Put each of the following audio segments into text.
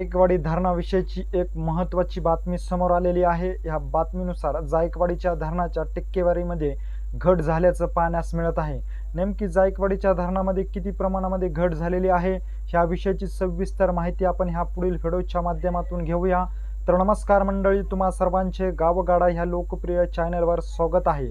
जायकवाडी धरणाविषयीची एक महत्त्वाची बातमी समोर आलेली आहे. या बातमीनुसार जायकवाडीच्या धरणाच्या टक्केवारीमध्ये घट झाल्याचं पाहण्यास मिळत आहे. नेमकी जायकवाडीच्या धरणामध्ये किती प्रमाणामध्ये घट झालेली आहे ह्या विषयाची सविस्तर माहिती आपण ह्या पुढील व्हिडिओच्या माध्यमातून घेऊया. तर नमस्कार मंडळी तुम्हा सर्वांचे गावगाडा ह्या लोकप्रिय चॅनलवर स्वागत आहे.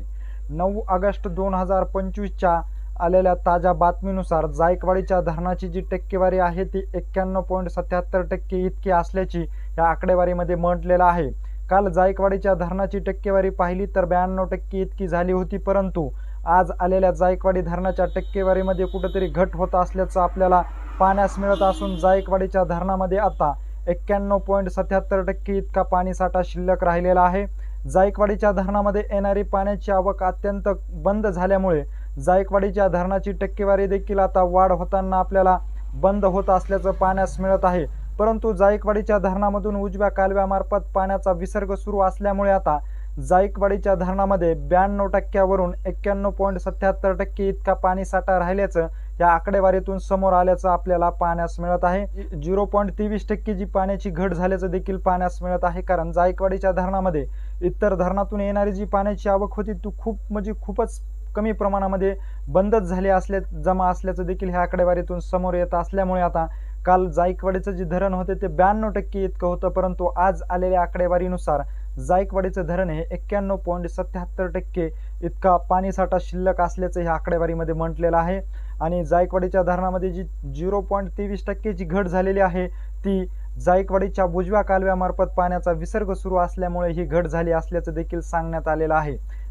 नऊ ऑगस्ट दोन हजार पंचवीसच्या आलेल्या ताज्या बातमीनुसार जायकवाडीच्या धरणाची जी टक्केवारी आहे ती एक्क्याण्णव पॉईंट सत्याहत्तर टक्के इतकी असल्याची या आकडेवारीमध्ये म्हटलेलं आहे. काल जायकवाडीच्या धरणाची टक्केवारी पाहिली तर ब्याण्णव टक्के इतकी झाली होती परंतु आज आलेल्या जायकवाडी धरणाच्या टक्केवारीमध्ये कुठंतरी घट होत असल्याचं आपल्याला पाण्यास मिळत असून जायकवाडीच्या धरणामध्ये आता एक्क्याण्णव पॉईंट सत्याहत्तर टक्के इतका पाणीसाठा शिल्लक राहिलेला आहे. जायकवाडीच्या धरणामध्ये येणारी पाण्याची आवक अत्यंत बंद झाल्यामुळे जायकवाडीच्या धरणाची टक्केवारी देखील आता वाढ होताना आपल्याला बंद होत असल्याचं पाहण्यास मिळत आहे. परंतु जायकवाडीच्या धरणामधून उजव्या कालव्यामार्फत पाण्याचा विसर्ग सुरू असल्यामुळे आता जायकवाडीच्या धरणामध्ये ब्याण्णव टक्क्यावरून एक्क्याण्णव पॉईंट सत्याहत्तर टक्के इतका पाणीसाठा राहिल्याचं या आकडेवारीतून समोर आल्याचं आपल्याला पाहण्यास मिळत आहे. झिरो पॉईंट तेवीस टक्के जी पाण्याची घट झाल्याचं देखील पाहण्यास मिळत आहे. कारण जायकवाडीच्या धरणामध्ये इतर धरणातून येणारी जी पाण्याची आवक होती ती खूप म्हणजे खूपच कमी प्रमाणामध्ये बंदच झाले असले जमा असल्याचं देखील ह्या आकडेवारीतून समोर येत असल्यामुळे आता काल जायकवाडीचं जे धरण होते ते ब्याण्णव टक्के इतकं होतं परंतु आज आलेल्या आकडेवारीनुसार जायकवाडीचं धरण हे एक्क्याण्णव पॉईंट सत्याहत्तर टक्के इतका पाणीसाठा शिल्लक असल्याचं ह्या आकडेवारीमध्ये म्हटलेलं आहे. आणि जायकवाडीच्या धरणामध्ये जी झिरो पॉईंट तेवीस टक्केची घट झालेली आहे ती जायकवाडीच्या उजव्या कालव्यामार्फत पाण्याचा विसर्ग सुरू असल्यामुळे ही घट झाली असल्याचं देखील सांगण्यात आलेलं आहे.